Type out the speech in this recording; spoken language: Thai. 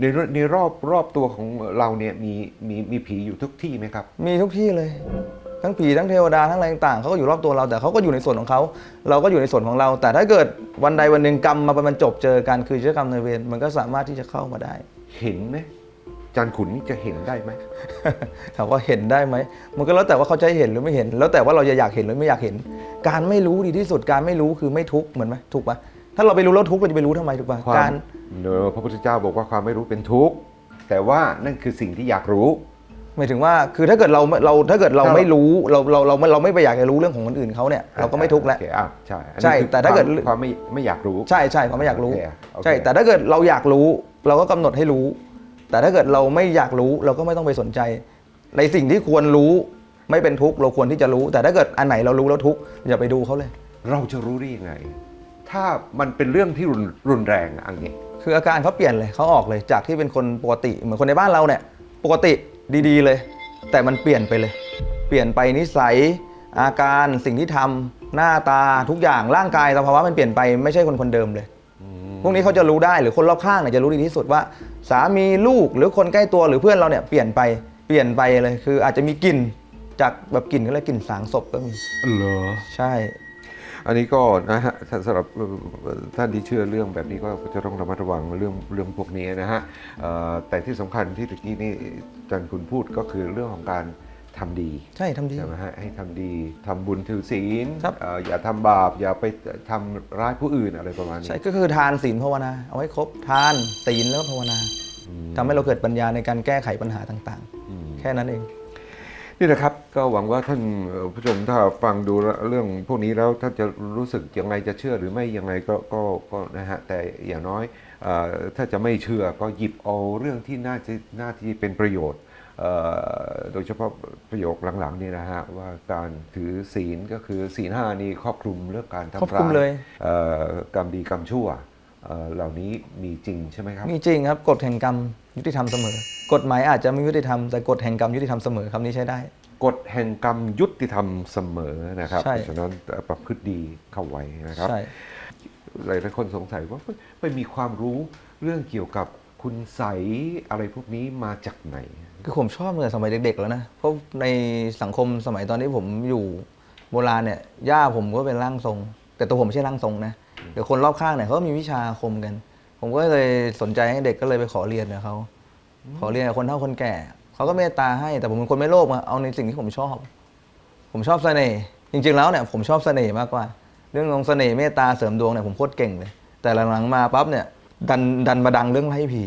ในรในรอบรอบตัวของเราเนี่ยมีมีมีผีอยู่ทุกที่ไหมครับ มีทุกที่เลย ทั้งผีทั้งเทวดาทั้งอะไรต่างๆเขาก็อยู่รอบตัวเราแต่เขาก็อยู่ในส่วนของเขาเราก็อยู่ในส่วนของเรา แต่ถ้าเกิดวันใดวันหนึ่งกรรมมาบรรจบเจอกันคือเจ้ากรรมนายเวรมันก็สามารถที่จะเข้ามาได้ เห็นไหมจันขุนนี่จะเห็นได้ไหมถามว่าเห็นได้ไหมมันก็แล้วแต่ว่าเขาจะให้เห็นหรือไม่เห็น แล้วแต่ว่าเราจะอยากเห็นหรือไม่อยากเห็น การไม่รู้ดีที่สุดการไม่รู้คือไม่ทุกข์เหมือนไหมถูกปะ ถ้าเราไปรู้แล้วทุกข์เราจะไปรู้ทำไมถูกปะควาการมเนอะพระพุทธเจ้าบอกว่าความไม่รู้เป็นทุกข์แต่ว่านั่นคือสิ่งที่อยากรู้ หมายถึงว่าคือถ้าเกิดเราเราถ้าเกิดเราถ้าไม่รู้เราเราเราเราไม่ไปอยากจะรู้เรื่องของคนอื่นเขาเนี่ยเราก็ไม่ทุกข์แล้ว โอเคอ้าวใช่อันนี้ใช่คือแต่ถ้าเกิด ความความไม่ไม่อยากรู้ ใช่ใช่เขาไม่อยากรู้โอเคโอเค ใช่แต่ถ้าเกิดเราอยากรู้ เราก็กำหนดให้รู้ แต่ถ้าเกิดเราไม่อยากรู้เราก็ไม่ต้องไปสนใจ ในสิ่งที่ควรรู้ไม่เป็นทุกข์เราควรที่จะรู้ แต่ถ้าเกิดอันไหนเรารู้แล้วทุกข์อย่าไปดูเขาเลย เราจะรู้ได้ยังไง ถ้ามันเป็นเรื่องที่รุนรุนแรงอะอันนี้ คืออาการเขาเปลี่ยนเลยเขาออกเลยจากที่เป็นคนปกติเหมือนคนในบ้านเราเนี่ยปกติดีๆเลย แต่มันเปลี่ยนไปเลย เปลี่ยนไปนิสัย อาการสิ่งที่ทำหน้าตาทุกอย่างร่างกายสภาวะมันเปลี่ยนไปไม่ใช่คนคนเดิมเลยพวกนี้เขาจะรู้ได้หรือคนรอบข้างเนี่ยจะรู้ดีที่สุดว่า สามีลูกหรือคนใกล้ตัวหรือเพื่อนเราเนี่ยเปลี่ยนไปเปลี่ยนไปเลยคืออาจจะมีกลิ่นจากแบบกลิ่นก็เลยกลิ่นสางศพก็มีเหรอใช่ อันนี้ก็นะฮะถ้าสำหรับเอ่อท่านที่เชื่อเรื่องแบบนี้ก็จะต้องระมัดระวังเรื่องเรื่องพวกนี้นะฮะเอ่อแต่ที่สำคัญที่ตะกี้นี่อาจันคุณพูดก็คือเรื่องของการทำดี ใช่ทำดีใช่ไหมฮะให้ทำดีทำบุญถือศีลครับเอ่ออย่าทำบาปอย่าไปทำร้ายผู้อื่นอะไรประมาณนี้ใช่ก็คือทานศีลภาวนาเอาไว้ครบทานศีลแล้วก็ภาวนาทำให้เราเกิดปัญญาในการแก้ไขปัญหาต่างๆ แค่นั้นเอง นี่นะครับก็หวังว่าท่านเอ่อผู้ชมถ้าฟังดูเรื่องพวกนี้แล้วท่านจะรู้สึกยังไงจะเชื่อหรือไม่ยังไงก็ก็ก็นะฮะแต่อย่างน้อยเอ่อถ้าจะไม่เชื่อก็หยิบเอาเรื่องที่น่าจะน่าที่เป็นประโยชน์เอ่อโดยเฉพาะประโยคหลังๆนี่นะฮะว่าการถือศีลก็คือศีลห้านี่ครอบคลุมเรื่องการครอบทำคลุมร้ายเลยเอ่อกรรมดีกรรมชั่วเอ่อเหล่านี้มีจริงใช่ไหมครับ มีจริงครับกฎแห่งกรรมยุติธรรมเสมอ กฎหมายอาจจะไม่ยุติธรรมแต่กฎแห่งกรรมยุติธรรมเสมอคำนี้ใช้ได้ กฎแห่งกรรมยุติธรรมเสมอนะครับใช่ เพราะฉะนั้นประพฤติดีเข้าไว้นะครับ ใช่ หลายหลายคนสงสัยว่าไปมีความรู้เรื่องเกี่ยวกับคุณใสยอะไรพวกนี้มาจากไหน คือผมชอบตั้งแต่สมัยเด็กๆแล้วนะ เพราะในสังคมสมัยตอนที่ผมอยู่โบราณเนี่ยย่าผมก็เป็นร่างทรง แต่ตัวผมไม่ใช่ร่างทรงนะเดี๋ยวคนรอบข้างเนี่ยเขาก็มีวิชาอาคมกัน ผมก็เลยสนใจให้เด็กก็เลยไปขอเรียนกับเขา ขอเรียนกับคนเท่าคนแก่เขาก็เมตตาให้แต่ผมเป็นคนไม่โลภอะเอาในสิ่งที่ผมชอบ ผมชอบเสน่ห์จริง ๆ แล้วเนี่ยผมชอบเสน่ห์มากกว่า เรื่องของเสน่ห์เมตตาเสริมดวงเนี่ยผมโคตรเก่งเลย แต่หลังๆมาปั๊บเนี่ยดันดันมาดังเรื่องไล่ผี